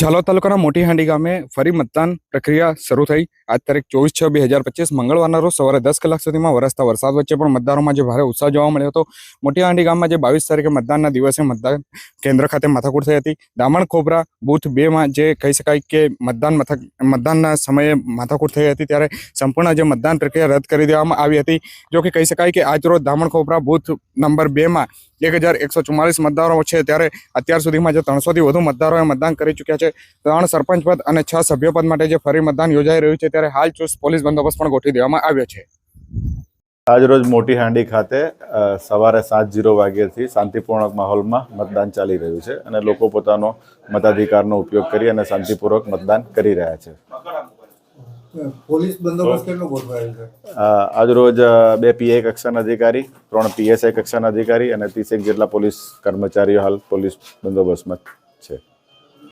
ઝાલોદ તાલુકાના મોટી હાંડી ગામે ફરી મતદાન પ્રક્રિયા શરૂ થઈ. આજ તારીખ ચોવીસ છ બે હજાર પચીસ મંગળવારના રોજ સવારે દસ કલાક સુધીમાં વરસતા વરસાદ વચ્ચે પણ મતદારોમાં જે ભારે ઉત્સાહ જોવા મળ્યો હતો, મોટી હાંડી ગામમાં જે બાવીસ તારીખે મતદાનના દિવસે મતદાન કેન્દ્ર ખાતે માથાકૂટ થઈ હતી. દામણ ખોબરા બૂથ બેમાં જે કહી શકાય કે મતદાન મથક, મતદાનના સમયે માથાકૂટ થઈ હતી ત્યારે સંપૂર્ણ જે મતદાન પ્રક્રિયા રદ કરી દેવામાં આવી હતી. જો કે કહી શકાય કે આજ રોજ દામણ ખોબરા બૂથ નંબર બેમાં એક હજાર એકસો ચુમ્માલીસ મતદારો છે. ત્યારે અત્યાર સુધીમાં જે ત્રણસોથી વધુ મતદારોએ મતદાન કરી ચૂક્યા છે. ત્રણ સરપંચ પદ અને છ સભ્ય પદ માટે જે ફરી મતદાન યોજાઈ રહ્યું છે, ત્યારે હાલ ચુસ્ત પોલીસ બંદોબસ્ત પણ ગોઠવી દેવામાં આવ્યો છે. આજરોજ મોટી હાંડી ખાતે સવારે સાત જીરો વાગ્યાથી શાંતિપૂર્ણક માહોલમાં મતદાન ચાલી રહ્યું છે અને લોકો પોતાનો મતાધિકારનો ઉપયોગ કરી અને શાંતિપૂર્વક મતદાન કરી રહ્યા છે. પોલીસ આજરોજ બે પીએ કક્ષાના અધિકારી, ત્રણ પીએસઆઈ કક્ષાના અધિકારી અને ત્રીસેક જેટલા પોલીસ કર્મચારીઓ હાલ પોલીસ બંદોબસ્તમાં છે.